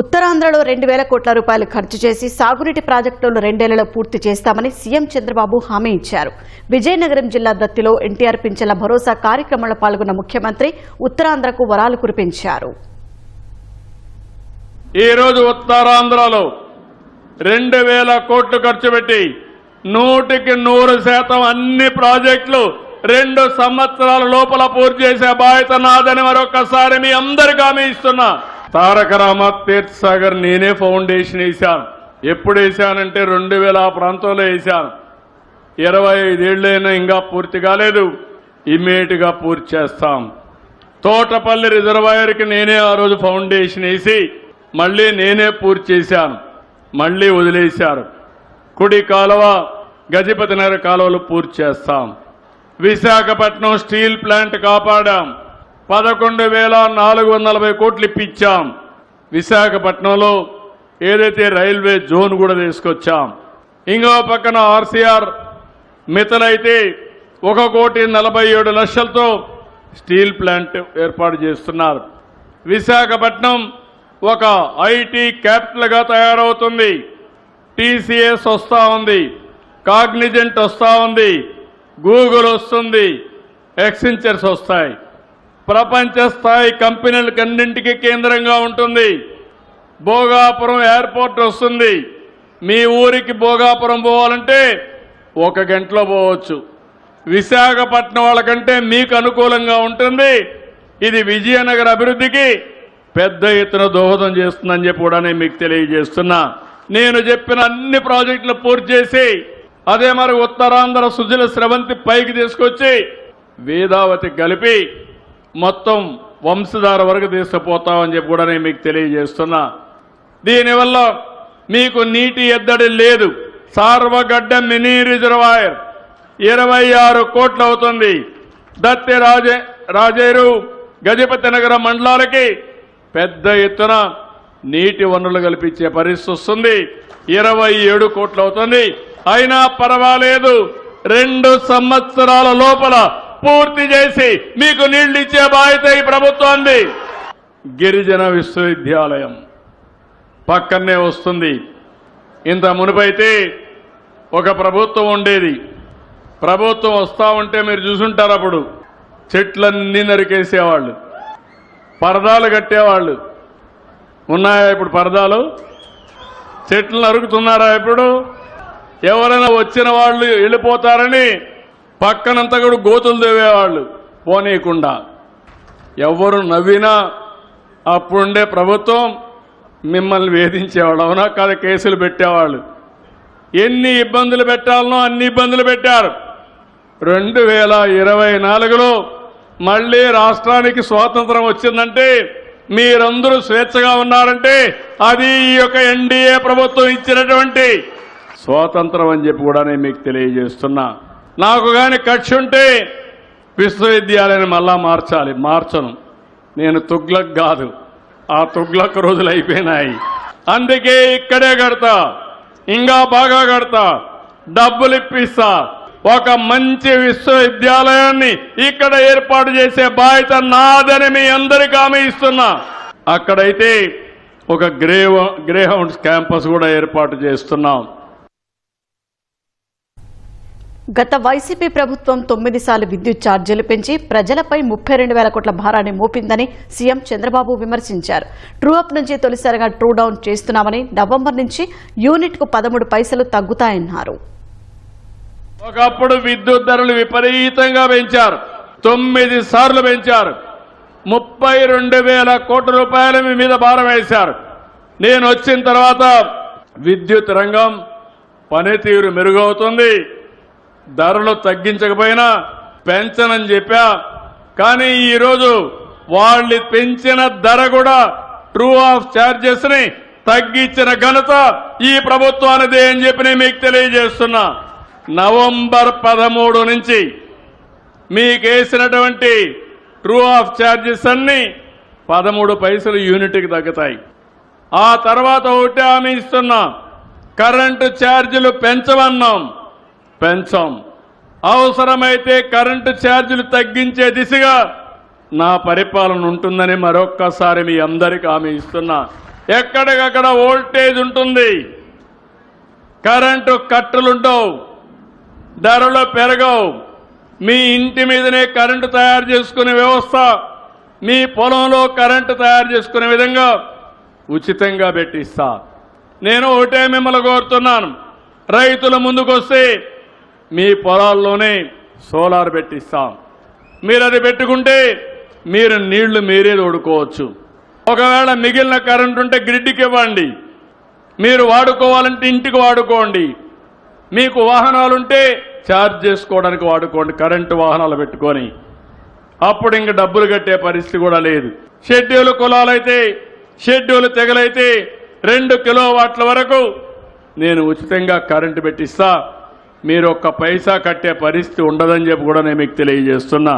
ఉత్తరాంధ్రలో రెండు వేల కోట్ల రూపాయలు ఖర్చు చేసి సాగునీటి ప్రాజెక్టులను రెండేళ్ళలో పూర్తి చేస్తామని సీఎం చంద్రబాబు హామీ ఇచ్చారు. విజయనగరం జిల్లా దత్తిలో ఎన్టీఆర్ పింఛన్ల భరోసా కార్యక్రమంలో పాల్గొన్న ముఖ్యమంత్రి ఉత్తరాంధ్రకు వరాలు కురిపించారు. ఈ రోజు ఉత్తరాంధ్రలో రెండు వేల కోట్లు ఖర్చు పెట్టి నూటికి నూరు శాతం అన్ని ప్రాజెక్టులు రెండు సంవత్సరాల లోపల పూర్తి చేసే బాధ్యత నాదని మరొకసారి మీ అందరికీ హామీ ఇస్తున్నా. తారక రామారావు తీర్థసాగర్ నేనే ఫౌండేషన్ వేశాను. ఎప్పుడు వేశానంటే రెండు వేల ఆ ప్రాంతంలో వేశాను. ఇరవై ఐదేళ్ళైనా ఇంకా పూర్తి కాలేదు. ఇమీడియట్గా పూర్తి చేస్తాం. తోటపల్లి రిజర్వాయర్కి నేనే ఆ రోజు ఫౌండేషన్ వేసి మళ్ళీ నేనే పూర్తి చేశాను. మళ్ళీ వదిలేశారు. కుడి కాలువ గజపతినగర్ కాలువలు పూర్తి చేస్తాం. విశాఖపట్నం స్టీల్ ప్లాంట్ కాపాడాం. పదకొండు వేల నాలుగు వందల నలభై కోట్లు ఇప్పించాం. విశాఖపట్నంలో ఏదైతే రైల్వే జోన్ కూడా తీసుకొచ్చాం. ఇంకో పక్కన ఆర్సీఆర్ మితలైతే ఒక కోటి నలభై ఏడు లక్షలతో స్టీల్ ప్లాంట్ ఏర్పాటు చేస్తున్నారు. విశాఖపట్నం ఒక ఐటీ క్యాపిటల్గా తయారవుతుంది. టీసీఎస్ వస్తూ ఉంది. కాగ్నిజెంట్ వస్తూ ఉంది. గూగుల్ వస్తుంది. ఎక్సెంచర్స్ వస్తాయి. ప్రపంచ స్థాయి కంపెనీలకన్నింటికీ కేంద్రంగా ఉంటుంది. భోగాపురం ఎయిర్పోర్ట్ వస్తుంది. మీ ఊరికి భోగాపురం పోవాలంటే ఒక గంటలో పోవచ్చు. విశాఖపట్నం వాళ్ళకంటే మీకు అనుకూలంగా ఉంటుంది. ఇది విజయనగర అభివృద్ధికి పెద్ద ఎత్తున దోహదం చేస్తుందని చెప్పి కూడా నేను మీకు తెలియజేస్తున్నా. నేను చెప్పిన అన్ని ప్రాజెక్టులు పూర్తి చేసి అదే మరి ఉత్తరాంధ్ర సుజల స్రవంతి పైకి తీసుకొచ్చి వేదావతి కలిపి మొత్తం వంశధార వరకు తీసుకుపోతామని చెప్పి కూడా నేను మీకు తెలియజేస్తున్నా. దీనివల్ల మీకు నీటి ఎద్దడి లేదు. సార్వగడ్డ మినీ రిజర్వాయర్ ఇరవై ఆరు కోట్లు అవుతుంది. దత్తి రాజే రాజేరు గజపతి నగర మండలాలకి పెద్ద ఎత్తున నీటి వనరులు కల్పించే పరిస్థితి వస్తుంది. ఇరవై ఏడు కోట్లు అవుతుంది. అయినా పర్వాలేదు. రెండు సంవత్సరాల లోపల పూర్తి చేసి మీకు నీళ్ళు ఇచ్చే బాధ్యత ఈ ప్రభుత్వాన్ని గిరిజన విశ్వవిద్యాలయం పక్కనే వస్తుంది. ఇంత మునుపైతే ఒక ప్రభుత్వం ఉండేది. ప్రభుత్వం వస్తూ ఉంటే మీరు చూసుంటారు అప్పుడు. చెట్లన్నీ నరికేసేవాళ్ళు. పరదాలు కట్టేవాళ్ళు. ఉన్నాయా ఇప్పుడు పరదాలు? చెట్లు నరుకుతున్నారా ఇప్పుడు? ఎవరైనా వచ్చిన వాళ్ళు వెళ్ళిపోతారని పక్కనంతా కూడా గోతులు దేవేవాళ్ళు పోనీయకుండా ఎవరు నవ్వినా అప్పుడుండే ప్రభుత్వం మిమ్మల్ని వేధించేవాళ్ళు అవునా కాదు? కేసులు పెట్టేవాళ్ళు. ఎన్ని ఇబ్బందులు పెట్టాలనో అన్ని ఇబ్బందులు పెట్టారు. రెండు వేల ఇరవై నాలుగులో మళ్ళీ రాష్ట్రానికి స్వాతంత్రం వచ్చిందంటే మీరందరూ స్వేచ్ఛగా ఉన్నారంటే అది ఈ యొక్క ఎన్డీఏ ప్రభుత్వం ఇచ్చినటువంటి స్వాతంత్రం అని చెప్పి కూడా నేను మీకు తెలియజేస్తున్నా. నాకు కానీ కక్ష ఉంటే విశ్వవిద్యాలయాన్ని మళ్ళా మార్చాలి మార్చను. నేను తుగ్లక్ కాదు. ఆ తుగ్లక్ రోజులు అయిపోయినాయి. అందుకే ఇక్కడే కడతా ఇంకా బాగా కడతా డబ్బులు ఇప్పిస్తా. ఒక మంచి విశ్వవిద్యాలయాన్ని ఇక్కడ ఏర్పాటు చేసే బాధ్యత నాదని మీ అందరికీ హామీ ఇస్తున్నా. అక్కడైతే ఒక గ్రే గ్రే హౌండ్స్ క్యాంపస్ కూడా ఏర్పాటు చేస్తున్నాం. గత వైసీపీ ప్రభుత్వం తొమ్మిది సార్లు విద్యుత్ ఛార్జీలు పెంచి ప్రజలపై ముప్పై రెండు వేల కోట్ల భారాన్ని మోపిందని సీఎం చంద్రబాబు విమర్శించారు. ట్రూఅప్ నుంచి తొలిసారిగా ట్రూ డౌన్ చేస్తున్నామని నవంబర్ నుంచి యూనిట్కు పదమూడు పైసలు తగ్గుతాయన్నారు. ఒకప్పుడు విద్యుత్ ధరలు విపరీతంగా పెంచారు. తొమ్మిది సార్లు పెంచారు. ముప్పై రెండు వేల కోట్ల రూపాయల మీద భారం వేశారు. నేను వచ్చిన తర్వాత విద్యుత్ రంగం పనితీరు మెరుగవుతుంది. ధరలు తగ్గించకపోయినా పెంచనని చెప్పా. కానీ ఈరోజు వాళ్ళు పెంచిన ధర కూడా ట్రూ ఆఫ్ ఛార్జెస్ని తగ్గించిన ఘనత ఈ ప్రభుత్వానిదే అని చెప్పి నేను మీకు తెలియజేస్తున్నా. నవంబర్ పదమూడు నుంచి మీకేసినటువంటి ట్రూ ఆఫ్ ఛార్జెస్ అన్ని పదమూడు పైసలు యూనిట్కి తగ్గుతాయి. ఆ తర్వాత ఒకటి హామీ ఇస్తున్నాం. కరెంటు ఛార్జీలు పెంచమన్నాం. పెంచాం. అవసరమైతే కరెంటు ఛార్జీలు తగ్గించే దిశగా నా పరిపాలన ఉంటుందని మరొక్కసారి మీ అందరికి హామీ ఇస్తున్నా. ఎక్కడికక్కడ వోల్టేజ్ ఉంటుంది. కరెంటు కట్టలుండవు. ధరలు పెరగవు. మీ ఇంటి మీదనే కరెంటు తయారు చేసుకునే వ్యవస్థ మీ పొలంలో కరెంటు తయారు చేసుకునే విధంగా ఉచితంగా పెట్టిస్తా. నేను ఒకటే మిమ్మల్ని కోరుతున్నాను. రైతులు ముందుకొస్తే మీ పొలాల్లోనే సోలార్ పెట్టిస్తాం. మీరు అది పెట్టుకుంటే మీరు నీళ్ళు మీరే తోడుకోవచ్చు. ఒకవేళ మిగిలిన కరెంట్ ఉంటే గ్రిడ్కి ఇవ్వండి. మీరు వాడుకోవాలంటే ఇంటికి వాడుకోండి. మీకు వాహనాలుంటే ఛార్జ్ చేసుకోవడానికి వాడుకోండి కరెంటు వాహనాలు పెట్టుకొని. అప్పుడు ఇంక డబ్బులు కట్టే పరిస్థితి కూడా లేదు. షెడ్యూల్ కులాలైతే షెడ్యూల్ తెగలైతే రెండు కిలోవాట్ల వరకు నేను ఉచితంగా కరెంటు పెట్టిస్తా. మీరు ఒక్క పైసా కట్టే పరిస్థితి ఉండదని చెప్పి కూడా నేను మీకు తెలియజేస్తున్నా.